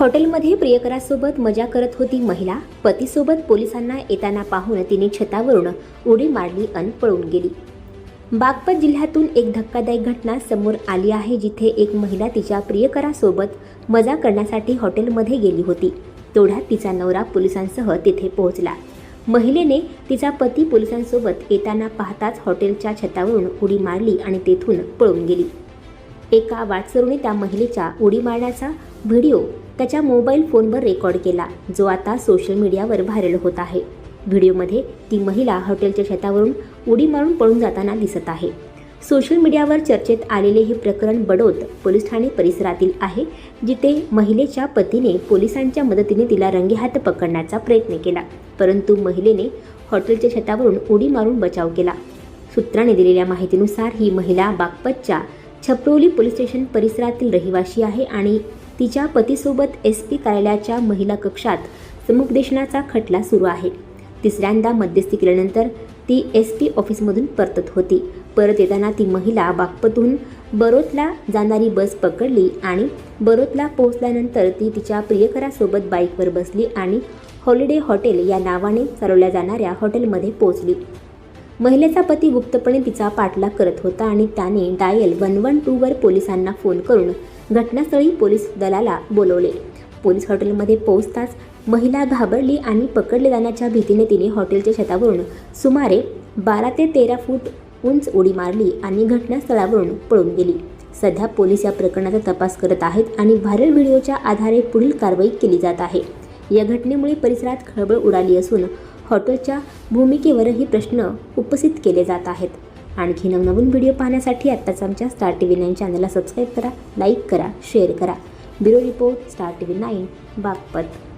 हॉटेलमध्ये प्रियकरासोबत मजा करत होती महिला. पतीसोबत पोलिसांना येताना पाहून तिने छतावरून उडी मारली अन पळून गेली. बागपत जिल्ह्यातून एक धक्कादायक घटना समोर आली आहे जिथे एक महिला तिच्या प्रियकरासोबत मजा करण्यासाठी हॉटेलमध्ये गेली होती. तेवढ्यात तिचा नवरा पोलिसांसह तिथे पोहोचला. महिलेने तिचा पती पोलिसांसोबत येताना पाहताच हॉटेलच्या छतावरून उडी मारली आणि तेथून पळून गेली. एका वाटसरूने त्या महिलेच्या उडी मारण्याचा व्हिडिओ त्याच्या मोबाईल फोनवर रेकॉर्ड केला जो आता सोशल मीडियावर व्हायरल होत आहे. व्हिडिओमध्ये ती महिला हॉटेलच्या शेतावरून उडी मारून पळून जाताना दिसत आहे. सोशल मीडियावर चर्चेत आलेले हे प्रकरण बडोत पोलीस ठाणे परिसरातील आहे जिथे महिलेच्या पतीने पोलिसांच्या मदतीने तिला रंगेहात पकडण्याचा प्रयत्न केला. परंतु महिलेने हॉटेलच्या शेतावरून उडी मारून बचाव केला. सूत्रांनी दिलेल्या माहितीनुसार ही महिला बागपतच्या छपरोली पोलीस स्टेशन परिसरातील रहिवाशी आहे आणि तिच्या पतीसोबत एस पी कार्यालयाच्या महिला कक्षात समुपदेशनाचा खटला सुरू आहे. तिसऱ्यांदा मध्यस्थी केल्यानंतर ती एस पी ऑफिसमधून परतत होती. परत येताना ती महिला बागपतून बरोतला जाणारी बस पकडली आणि बरोतला पोहोचल्यानंतर ती तिच्या प्रियकरासोबत बाईकवर बसली आणि हॉलिडे हॉटेल या नावाने चालवल्या जाणाऱ्या हॉटेलमध्ये पोहोचली. महिलेचा पती गुप्तपणे तिचा पाठलाग करत होता आणि त्याने डायल वन वन टूवर पोलिसांना फोन करून घटनास्थळी पोलीस दलाला बोलवले. पोलीस हॉटेलमध्ये पोहोचताच महिला घाबरली आणि पकडले जाण्याच्या भीतीने तिने हॉटेलच्या छतावरून सुमारे बारा ते तेरा फूट उंच उडी मारली आणि घटनास्थळावरून पळून गेली. सध्या पोलीस या प्रकरणाचा तपास करत आहेत आणि व्हायरल व्हिडिओच्या आधारे पुढील कारवाई केली जात आहे. या घटनेमुळे परिसरात खळबळ उडाली असून हॉटेलच्या भूमिकेवरही प्रश्न उपस्थित केले जात आहेत. आणखी नवनवीन व्हिडिओ पाहण्यासाठी आत्ताच आमच्या स्टार टी व्ही नाईन चॅनलला सबस्क्राईब करा लाईक करा शेअर करा. Bureau report star T V nine Baghpat.